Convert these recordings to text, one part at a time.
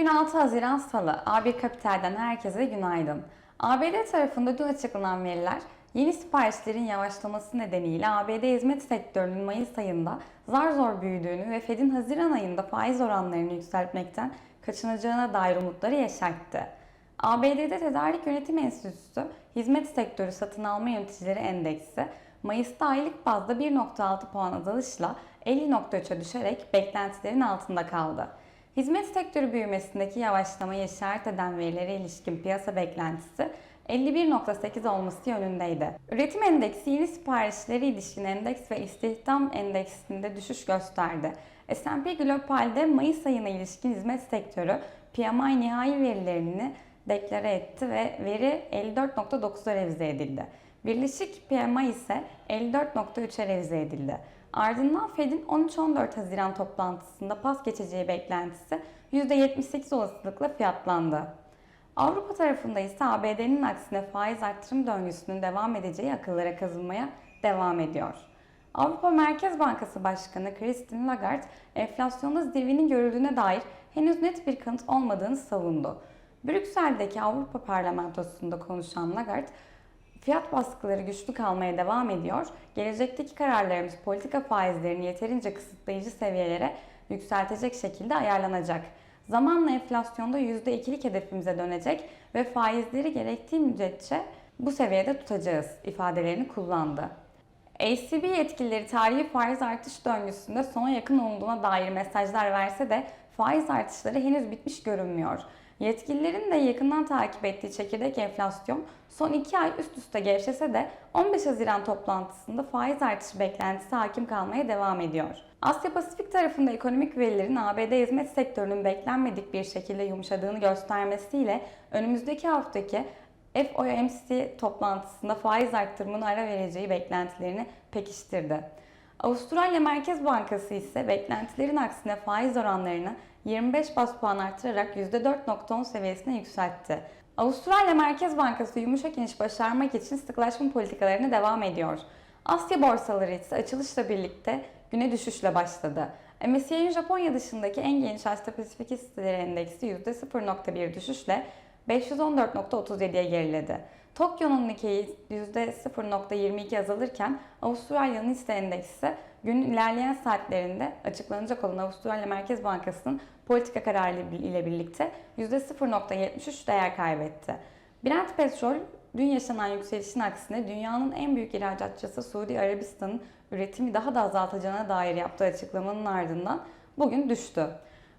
Bugün 6 Haziran Salı. A1 Kapital'den herkese günaydın. ABD tarafında dün açıklanan veriler yeni siparişlerin yavaşlaması nedeniyle ABD hizmet sektörünün Mayıs ayında zar zor büyüdüğünü ve Fed'in Haziran ayında faiz oranlarını yükseltmekten kaçınacağına dair umutları yeşertti. ABD'de Tedarik Yönetim Enstitüsü Hizmet Sektörü Satın Alma Yöneticileri Endeksi Mayıs'ta aylık bazda 1.6 puan azalışla 50.3'e düşerek beklentilerin altında kaldı. Hizmet sektörü büyümesindeki yavaşlamayı işaret eden verilere ilişkin piyasa beklentisi 51.8 olması yönündeydi. Üretim endeksi yeni siparişleri ilişkin endeks ve istihdam endeksinde düşüş gösterdi. S&P Global'de Mayıs ayına ilişkin hizmet sektörü PMI nihai verilerini deklare etti ve veri 54.9'a revize edildi. Birleşik PMI ise 54.3'e revize edildi. Ardından Fed'in 13-14 Haziran toplantısında pas geçeceği beklentisi %78 olasılıkla fiyatlandı. Avrupa tarafında ise ABD'nin aksine faiz arttırım döngüsünün devam edeceği akıllara kazınmaya devam ediyor. Avrupa Merkez Bankası Başkanı Christine Lagarde, enflasyonda zirvenin görüldüğüne dair henüz net bir kanıt olmadığını savundu. Brüksel'deki Avrupa Parlamentosu'nda konuşan Lagarde, Fiyat baskıları güçlü kalmaya devam ediyor. Gelecekteki kararlarımız politika faizlerini yeterince kısıtlayıcı seviyelere yükseltecek şekilde ayarlanacak. Zamanla enflasyonda %2'lik hedefimize dönecek ve faizleri gerektiği müddetçe bu seviyede tutacağız ifadelerini kullandı. ACB yetkilileri tarihi faiz artış döngüsünde sona yakın olduğuna dair mesajlar verse de faiz artışları henüz bitmiş görünmüyor. Yetkililerin de yakından takip ettiği çekirdek enflasyon son 2 ay üst üste gevşese de 15 Haziran toplantısında faiz artışı beklentisi hakim kalmaya devam ediyor. Asya Pasifik tarafında ekonomik verilerin ABD hizmet sektörünün beklenmedik bir şekilde yumuşadığını göstermesiyle önümüzdeki haftaki FOMC toplantısında faiz arttırımına ara vereceği beklentilerini pekiştirdi. Avustralya Merkez Bankası ise beklentilerin aksine faiz oranlarını 25 bas puan artırarak %4.10 seviyesine yükseltti. Avustralya Merkez Bankası yumuşak iniş başarmak için sıklaşma politikalarına devam ediyor. Asya borsaları ise açılışla birlikte güne düşüşle başladı. MSCI'nin Japonya dışındaki en geniş Asya Pasifik hisseleri endeksi %0.1 düşüşle 514.37'ye geriledi. Tokyo'nun Nikkei %0.22 azalırken Avustralya'nın hisse endeksi günün ilerleyen saatlerinde açıklanacak olan Avustralya Merkez Bankası'nın politika kararı ile birlikte %0.73 değer kaybetti. Brent petrol dün yaşanan yükselişin aksine dünyanın en büyük ihracatçısı Suudi Arabistan'ın üretimi daha da azaltacağına dair yaptığı açıklamanın ardından bugün düştü.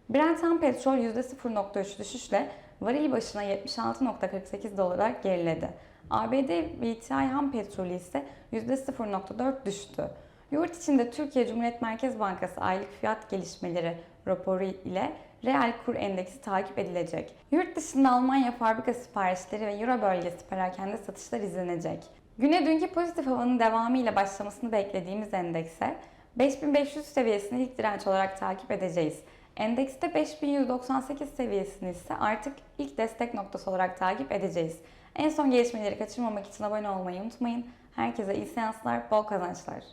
Brent petrol %0.3 düşüşle varil başına 76.48 dolara geriledi. ABD WTI ham petrolü ise %0.4 düştü. Yurt içinde Türkiye Cumhuriyet Merkez Bankası aylık fiyat gelişmeleri raporu ile reel kur endeksi takip edilecek. Yurt dışında Almanya fabrika siparişleri ve Euro bölgesi perakende satışlar izlenecek. Güne dünkü pozitif havanın devamıyla başlamasını beklediğimiz endekse 5500 seviyesini ilk direnç olarak takip edeceğiz. Endekste 5198 seviyesini ise artık ilk destek noktası olarak takip edeceğiz. En son gelişmeleri kaçırmamak için abone olmayı unutmayın. Herkese iyi seanslar, bol kazançlar.